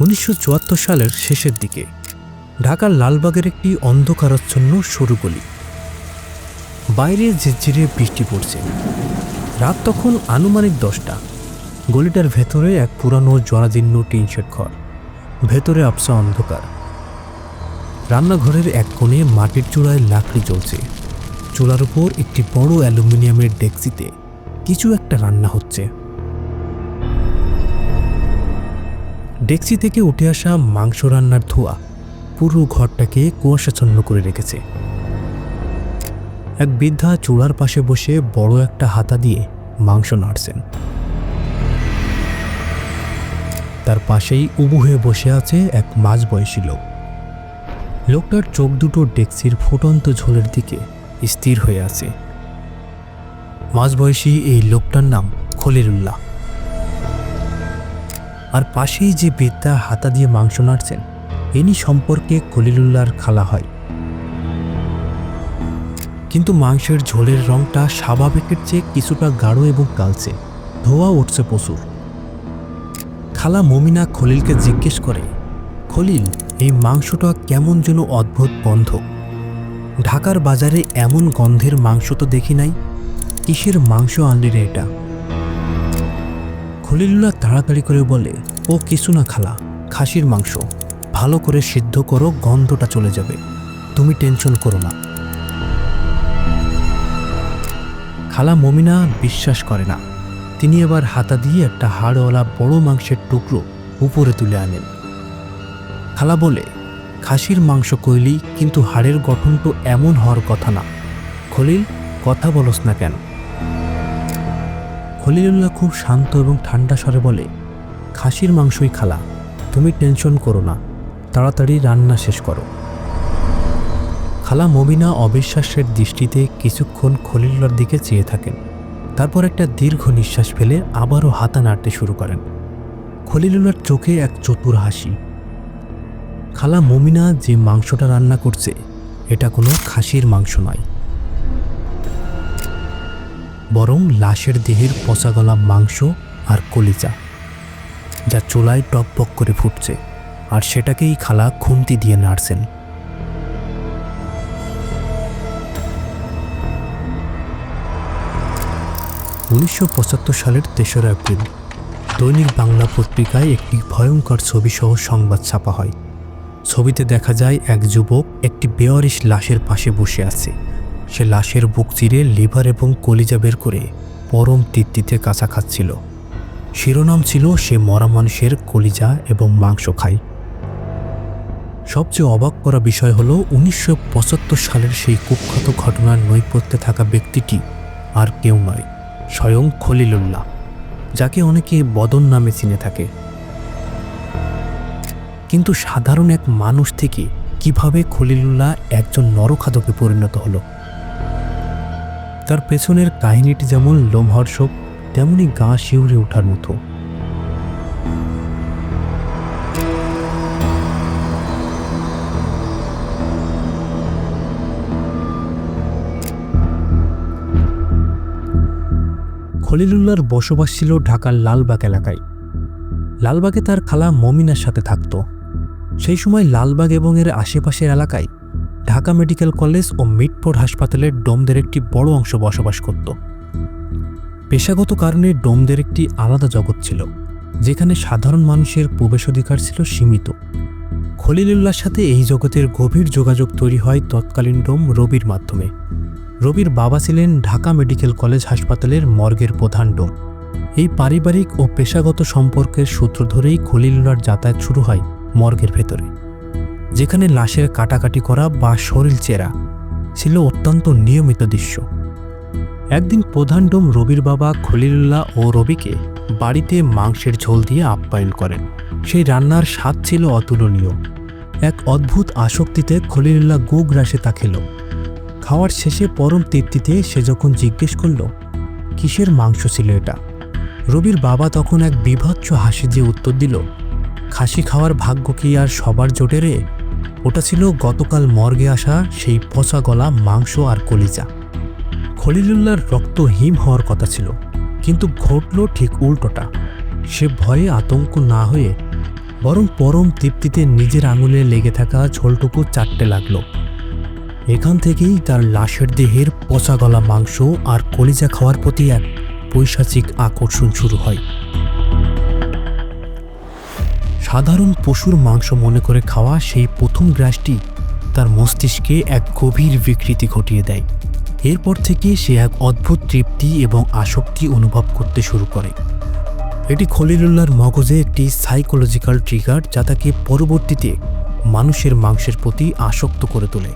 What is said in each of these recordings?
উনিশশো চুয়াত্তর সালের শেষের দিকে ঢাকার লালবাগের একটি অন্ধকারাচ্ছন্ন সরু গলি। বাইরে ঝিরঝিরে বৃষ্টি পড়ছে। রাত তখন আনুমানিক দশটা। গলিটার ভেতরে এক পুরানো জরাজীর্ণ টিনশেড ঘর। ভেতরে আপসা অন্ধকার। রান্নাঘরের এক কোণে মাটির চূড়ায় লাকড়ি জ্বলছে। চুলার উপর একটি বড় অ্যালুমিনিয়ামের ডেক্সিতে কিছু একটা রান্না হচ্ছে। ডেক্সি থেকে উঠে আসা মাংস রান্নার ধোঁয়া পুরো ঘরটাকে কুয়াশাচ্ছন্ন করে রেখেছে। এক বৃদ্ধা চূড়ার পাশে বসে বড় একটা হাতা দিয়ে মাংস নাড়ছেন। তার পাশেই উবু হয়ে বসে আছে এক মাঝ বয়সী লোক। লোকটার চোখ দুটো ডেক্সির ফুটন্ত ঝোলের দিকে স্থির হয়ে আছে। মাঝবয়সী এই লোকটার নাম খলিলুল্লাহ। আর পাশেই যে বৃদ্ধা হাতা দিয়ে মাংস নাড়ছেন ইনি সম্পর্কে খলিলুল্লাহর খালা হয়। কিন্তু মাংসের ঝোলের রংটা স্বাভাবিকের চেয়ে কিছুটা গাঢ় এবং কালচে, ধোয়া উঠছে প্রচুর। খালা মমিনা খলিলকে জিজ্ঞেস করে, খলিল, এই মাংসটা কেমন যেন অদ্ভুত গন্ধ। ঢাকার বাজারে এমন গন্ধের মাংস তো দেখি নাই। কিসের মাংস আনলি রে এটা? খলিলুল্লাহ তাড়াতাড়ি করে বলে ও কিছু না খালা, খাসির মাংস। ভালো করে সিদ্ধ করো, গন্ধটা চলে যাবে। তুমি টেনশন করো না। খালা মমিনা বিশ্বাস করে না। তিনি এবার হাতা দিয়ে একটা হাড়ওয়ালা বড় মাংসের টুকরো উপরে তুলে আনেন। খালা বলে, খাসির মাংস কইলি, কিন্তু হাড়ের গঠন তো এমন হওয়ার কথা না। খলিল, কথা বলস না কেন? খলিলুল্লাহ খুব শান্ত এবং ঠান্ডা স্বরে বলে, খাসির মাংসই খালা, তুমি টেনশন করো না, তাড়াতাড়ি রান্না শেষ করো। খালা মমিনা অবিশ্বাসের দৃষ্টিতে কিছুক্ষণ খলিলুল্লার দিকে চেয়ে থাকেন। তারপর একটা দীর্ঘ নিঃশ্বাস ফেলে আবারও হাতা নাড়তে শুরু করেন। খলিলুল্লার চোখে এক চতুর হাসি। খালা মমিনা যে মাংসটা রান্না করছে, এটা কোনো খাসির মাংস নয়। বরং লাশের দেহের পচা গলা মাংস আর কলিজা, যা চোলায় টকবক করে ফুটছে, আর সেটাকেই খালা খুন্তি দিয়ে নাড়ছেন। উনিশশো পঁচাত্তর সালের তেসরা এপ্রিল, দৈনিক বাংলা পত্রিকায় একটি ভয়ঙ্কর ছবিসহ সংবাদ ছাপা হয়। ছবিতে দেখা যায় এক যুবক একটি বেয়ারিশ লাশের পাশে বসে আছে। সে লাশের বুক চিরে লিভার এবং কলিজা বের করে পরম তৃপ্তিতে কাঁচা খাচ্ছিল। শিরোনাম ছিল, সে মরা মানুষের কলিজা এবং মাংস খায়। সবচেয়ে অবাক করা বিষয় হলো, উনিশশো পঁচাত্তর সালের সেই কুখ্যাত ঘটনার নৈপথ্যে থাকা ব্যক্তিটি আর কেউ নয়, স্বয়ং খলিলুল্লাহ, যাকে অনেকে বদন নামে চিনে থাকে। কিন্তু সাধারণ এক মানুষ থেকে কীভাবে খলিলুল্লাহ একজন নরখাদকে পরিণত হলো? তার পেছনের কাহিনীটি যেমন লোমহর্ষক, তেমনি গা শিউরে ওঠার মতো। খলিলুল্লাহর বসবাস ছিল ঢাকার লালবাগ এলাকায়। লালবাগে তার খালা মমিনার সাথে থাকত। সেই সময় লালবাগ এবং এর আশেপাশের এলাকায় ঢাকা মেডিকেল কলেজ ও মিটফোর্ড হাসপাতালের ডোমদের একটি বড় অংশ বসবাস করত। পেশাগত কারণে ডোমদের একটি আলাদা জগৎ ছিল, যেখানে সাধারণ মানুষের প্রবেশাধিকার ছিল সীমিত। খলিলুল্লাহর সাথে এই জগতের গভীর যোগাযোগ তৈরি হয় তৎকালীন ডোম রবির মাধ্যমে। রবির বাবা ছিলেন ঢাকা মেডিকেল কলেজ হাসপাতালের মর্গের প্রধান ডোম। এই পারিবারিক ও পেশাগত সম্পর্কের সূত্র ধরেই খলিলুল্লাহর যাতায়াত শুরু হয় মর্গের ভেতরে। যেখানে লাশের কাটাকাটি করা বা শরীর চেরা ছিল অত্যন্ত নিয়মিত দৃশ্য। একদিন প্রধান ডোম রবির বাবা খলিলুল্লাহ ও রবিকে বাড়িতে মাংসের ঝোল দিয়ে আপ্যায়ন করেন। সেই রান্নার স্বাদ ছিল অতুলনীয়। এক অদ্ভুত আসক্তিতে খলিলুল্লাহ গো গ্রাসে তা খেল। খাওয়ার শেষে পরম তৃপ্তিতে সে যখন জিজ্ঞেস করল, কিসের মাংস ছিল এটা? রবির বাবা তখন এক বিভৎস হাসি দিয়ে উত্তর দিল, খাসি খাওয়ার ভাগ্য কি আর সবার জোটে রে? ওটা ছিল গতকাল মর্গে আসা সেই পচা গলা মাংস আর কলিজা। খলিলুল্লাহর রক্ত হিম হওয়ার কথা ছিল, কিন্তু ঘটল ঠিক উল্টোটা। সে ভয়ে আতঙ্ক না হয়ে বরং পরম তৃপ্তিতে নিজের আঙুলে লেগে থাকা ঝোলটুকু চাটতে লাগল। এখান থেকেই তার লাশের দেহের পচা গলা মাংস আর কলিজা খাওয়ার প্রতি এক পৈশাচিক আকর্ষণ শুরু হয়। সাধারণ পশুর মাংস মনে করে খাওয়া সেই প্রথম গ্রাসটি তার মস্তিষ্কে এক গভীর বিকৃতি ঘটিয়ে দেয়। এরপর থেকে সে এক অদ্ভুত তৃপ্তি এবং আসক্তি অনুভব করতে শুরু করে। এটি খলিলুল্লাহর মগজে একটি সাইকোলজিক্যাল ট্রিগার যা তাকে পরবর্তীতে মানুষের মাংসের প্রতি আসক্ত করে তোলে।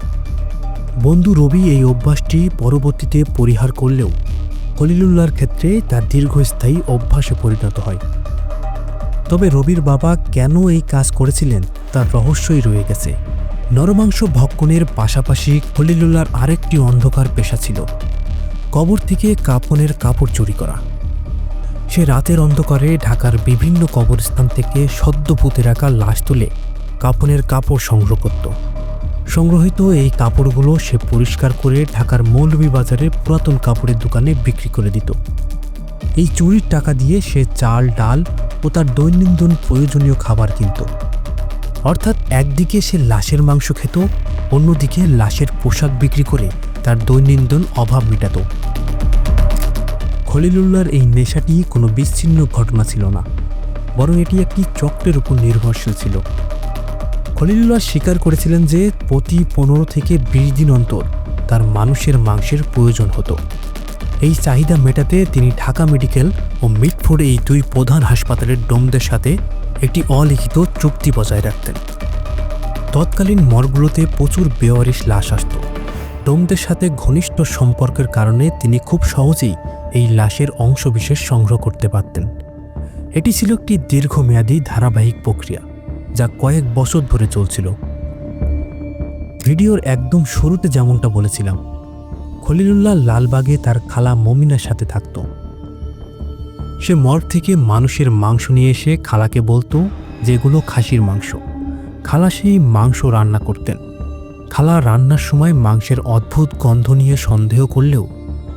বন্ধু রবি এই অভ্যাসটি পরবর্তীতে পরিহার করলেও খলিলুল্লাহর ক্ষেত্রে তার দীর্ঘস্থায়ী অভ্যাসে পরিণত হয়। তবে রবির বাবা কেন এই কাজ করেছিলেন তার রহস্যই রয়ে গেছে। নরমাংস ভক্ষণের পাশাপাশি খলিলুল্লাহর আরেকটি অন্ধকার পেশা ছিল, কবর থেকে কাপনের কাপড় চুরি করা। সে রাতের অন্ধকারে ঢাকার বিভিন্ন কবরস্থান থেকে সদ্য পুঁতে রাখা লাশ তুলে কাপনের কাপড় সংগ্রহ করত। সংগ্রহিত এই কাপড়গুলো সে পরিষ্কার করে ঢাকার মৌলভীবাজারে পুরাতন কাপড়ের দোকানে বিক্রি করে দিত। এই চুরির টাকা দিয়ে সে চাল, ডাল ও তার দৈনন্দিন প্রয়োজনীয় খাবার কিনত। অর্থাৎ একদিকে সে লাশের মাংস খেত, অন্যদিকে লাশের পোশাক বিক্রি করে তার দৈনন্দিন অভাব মেটাত। খলিলুল্লাহর এই নেশাটি কোনো বিচ্ছিন্ন ঘটনা ছিল না, বরং এটি একটি চক্রের উপর নির্ভরশীল ছিল। খলিলুল্লাহ স্বীকার করেছিলেন যে প্রতি পনেরো থেকে বিশ দিন অন্তর তার মানুষের মাংসের প্রয়োজন হতো। এই চাহিদা মেটাতে তিনি ঢাকা মেডিকেল ও মিটফোর্ড এই দুই প্রধান হাসপাতালের ডোমদের সাথে একটি অলিখিত চুক্তি বজায় রাখতেন। তৎকালীন মর্গগুলোতে প্রচুর বেওয়ারিশ লাশ আসত। ডোমদের সাথে ঘনিষ্ঠ সম্পর্কের কারণে তিনি খুব সহজেই এই লাশের অংশবিশেষ সংগ্রহ করতে পারতেন। এটি ছিল একটি দীর্ঘমেয়াদী ধারাবাহিক প্রক্রিয়া, যা কয়েক বছর ধরে চলছিল। ভিডিওর একদম শুরুতে যেমনটা বলেছিলাম খলিলুল্লাহ লালবাগে তার খালা মমিনার সাথে থাকত। সে মর থেকে মানুষের মাংস নিয়ে এসে খালাকে বলতো যেগুলো খাসির মাংস। খালা সেই মাংস রান্না করতেন। খালা রান্নার সময় মাংসের অদ্ভুত গন্ধ নিয়ে সন্দেহ করলেও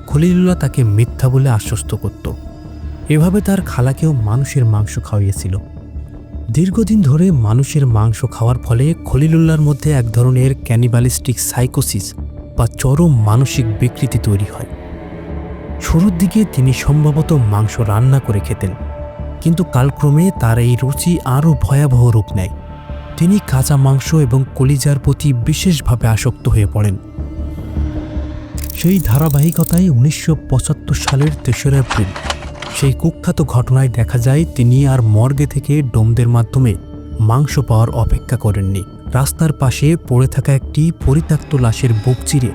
খলিলুল্লাহ তাকে মিথ্যা বলে আশ্বস্ত করত। এভাবে তার খালাকেও মানুষের মাংস খাওয়িয়েছিল। দীর্ঘদিন ধরে মানুষের মাংস খাওয়ার ফলে খলিলুল্লার মধ্যে এক ধরনের ক্যানিবালিস্টিক সাইকোসিস বা চরম মানসিক বিকৃতি তৈরি হয়। শুরুর দিকে তিনি সম্ভবত মাংস রান্না করে খেতেন, কিন্তু কালক্রমে তার এই রুচি আরও ভয়াবহ রূপ নেয়। তিনি কাঁচা মাংস এবং কলিজার প্রতি বিশেষভাবে আসক্ত হয়ে পড়েন। সেই ধারাবাহিকতায় উনিশশো পঁচাত্তর সালের তেসরা এপ্রিল, সেই কুখ্যাত ঘটনায় দেখা যায় তিনি আর মর্গে থেকে ডোমদের মাধ্যমে মাংস পাওয়ার অপেক্ষা করেননি। রাস্তার পাশে পড়ে থাকা একটি পরিত্যক্ত লাশের বুক চিরে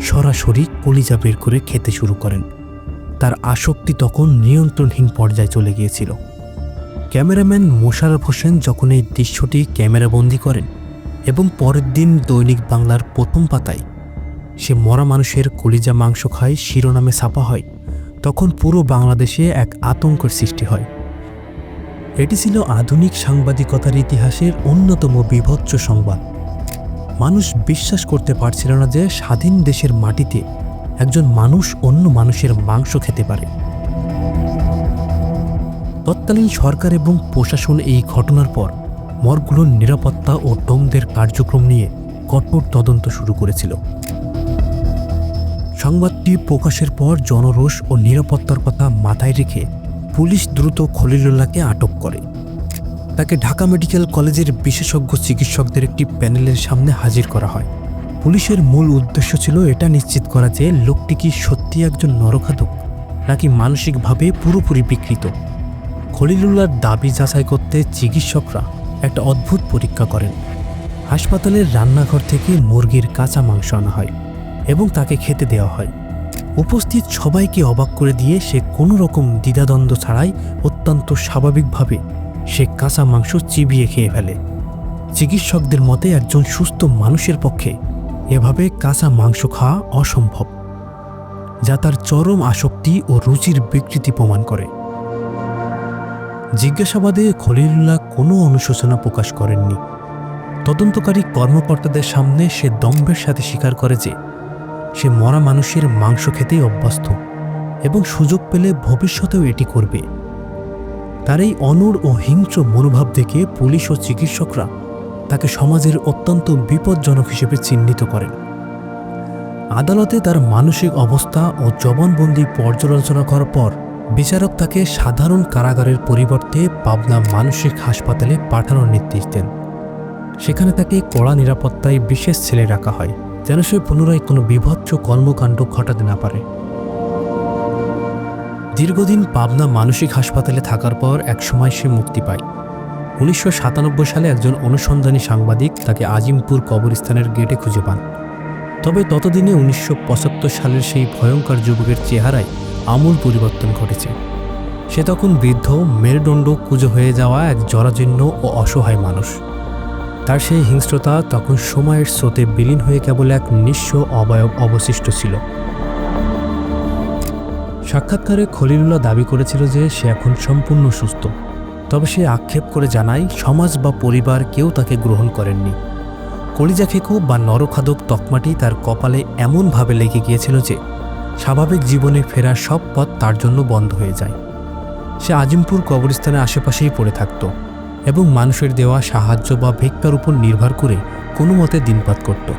সরাসরি কলিজা বের করে খেতে শুরু করেন। তার আসক্তি তখন নিয়ন্ত্রণহীন পর্যায়ে চলে গিয়েছিল। ক্যামেরাম্যান মোশাররফ হোসেন যখন এই দৃশ্যটি ক্যামেরাবন্দি করেন এবং পরের দিন দৈনিক বাংলার প্রথম পাতায় সে মরা মানুষের কলিজা মাংস খায় শিরোনামে ছাপা হয়, তখন পুরো বাংলাদেশে এক আতঙ্কের সৃষ্টি হয়। এটি ছিল আধুনিক সাংবাদিকতার ইতিহাসের অন্যতম বিভৎস সংবাদ। মানুষ বিশ্বাস করতে পারছিল না যে স্বাধীন দেশের মাটিতে একজন মানুষ অন্য মানুষের মাংস খেতে পারে। তৎকালীন সরকার এবং প্রশাসন এই ঘটনার পর মর্গগুলোর নিরাপত্তা ও ডোমদের কার্যক্রম নিয়ে কঠোর তদন্ত শুরু করেছিল। সংবাদটি প্রকাশের পর জনরোষ ও নিরাপত্তার কথা মাথায় রেখে পুলিশ দ্রুত খলিলুল্লাহকে আটক করে। তাকে ঢাকা মেডিকেল কলেজের বিশেষজ্ঞ চিকিৎসকদের একটি প্যানেলের সামনে হাজির করা হয়। পুলিশের মূল উদ্দেশ্য ছিল এটা নিশ্চিত করা যে লোকটি কি সত্যি একজন নরখাতক নাকি মানসিকভাবে পুরোপুরি বিকৃত। খলিলুল্লাহর দাবি যাচাই করতে চিকিৎসকরা একটা অদ্ভুত পরীক্ষা করেন। হাসপাতালের রান্নাঘর থেকে মুরগির কাঁচা মাংস আনা হয় এবং তাকে খেতে দেওয়া হয়। উপস্থিত সবাইকে অবাক করে দিয়ে সে কোনো রকম দ্বিধাদ্বন্দ্ব ছাড়াই অত্যন্ত স্বাভাবিকভাবে সে কাঁচা মাংস চিবিয়ে খেয়ে ফেলে। চিকিৎসকদের মতে একজন সুস্থ মানুষের পক্ষে এভাবে কাঁচা মাংস খাওয়া অসম্ভব, যা তার চরম আসক্তি ও রুচির বিকৃতি প্রমাণ করে। জিজ্ঞাসাবাদে খলিলুল্লাহ কোনো অনুশোচনা প্রকাশ করেননি। তদন্তকারী কর্মকর্তাদের সামনে সে দম্ভের সাথে স্বীকার করে যে সে মরা মানুষের মাংস খেতেই অভ্যস্ত এবং সুযোগ পেলে ভবিষ্যতেও এটি করবে। তার এই অনড় ও হিংস্র মনোভাব দেখে পুলিশ ও চিকিৎসকরা তাকে সমাজের অত্যন্ত বিপজ্জনক হিসেবে চিহ্নিত করেন। আদালতে তার মানসিক অবস্থা ও জবানবন্দি পর্যালোচনা করার পর বিচারক তাকে সাধারণ কারাগারের পরিবর্তে পাবনা মানসিক হাসপাতালে পাঠানোর নির্দেশ দেন। সেখানে তাকে কড়া নিরাপত্তায় বিশেষ ছেলে রাখা হয়। যেন সে পুনরায় কোনো বিভৎস কর্মকাণ্ড ঘটাতে না পারে। দীর্ঘদিন পাবনা মানসিক হাসপাতালে থাকার পর একসময় সে মুক্তি পায়। উনিশশো সাতানব্বই সালে একজন অনুসন্ধানী সাংবাদিক তাকে আজিমপুর কবরস্থানের গেটে খুঁজে পান। তবে ততদিনে উনিশশো পঁচাত্তর সালের সেই ভয়ঙ্কর যুবকের চেহারায় আমূল পরিবর্তন ঘটেছে। সে তখন বৃদ্ধ, মেরুদণ্ড কুজো হয়ে যাওয়া এক জরাজীর্ণ ও অসহায় মানুষ। তার সেই হিংস্রতা তখন সময়ের স্রোতে বিলীন হয়ে কেবল এক নিঃস্ব অবয়ব অবশিষ্ট ছিল। সাক্ষাৎকারে খলিলুল্লাহ দাবি করেছিল যে সে এখন সম্পূর্ণ সুস্থ। তবে সে আক্ষেপ করে জানায়, সমাজ বা পরিবার কেউ তাকে গ্রহণ করেননি। কলিজা খেকো বা নরখাদক তকমাটি তার কপালে এমনভাবে লেগে গিয়েছিল যে স্বাভাবিক জীবনে ফেরার সব পথ তার জন্য বন্ধ হয়ে যায়। সে আজিমপুর কবরস্থানের আশেপাশেই পড়ে থাকত। এবং মানুষের দেওয়া সাহায্য বা ভিক্ষার উপর নির্ভর করে কোনো মতে দিনপাত করত।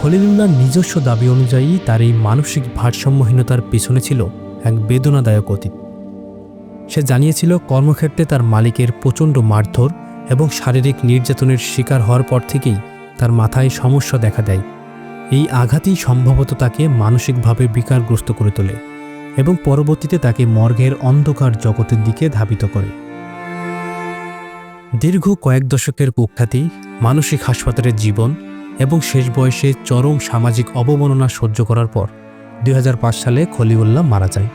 খলিলুল্লাহর নিজস্ব দাবি অনুযায়ী তার এই মানসিক ভারসাম্যহীনতার পিছনে ছিল এক বেদনাদায়ক অতীত। সে জানিয়েছিল, কর্মক্ষেত্রে তার মালিকের প্রচণ্ড মারধর এবং শারীরিক নির্যাতনের শিকার হওয়ার পর থেকেই তার মাথায় সমস্যা দেখা দেয়। এই আঘাতই সম্ভবত তাকে মানসিকভাবে বিকারগ্রস্ত করে তোলে এবং পরবর্তীতে তাকে মর্গের অন্ধকার জগতের দিকে ধাবিত করে। দীর্ঘ কয়েক দশকের কুখ্যাতি, মানসিক হাসপাতালের জীবন এবং শেষ বয়সে চরম সামাজিক অবমাননা সহ্য করার পর দু হাজার পাঁচ সালে খলিউল্লাহ মারা যায়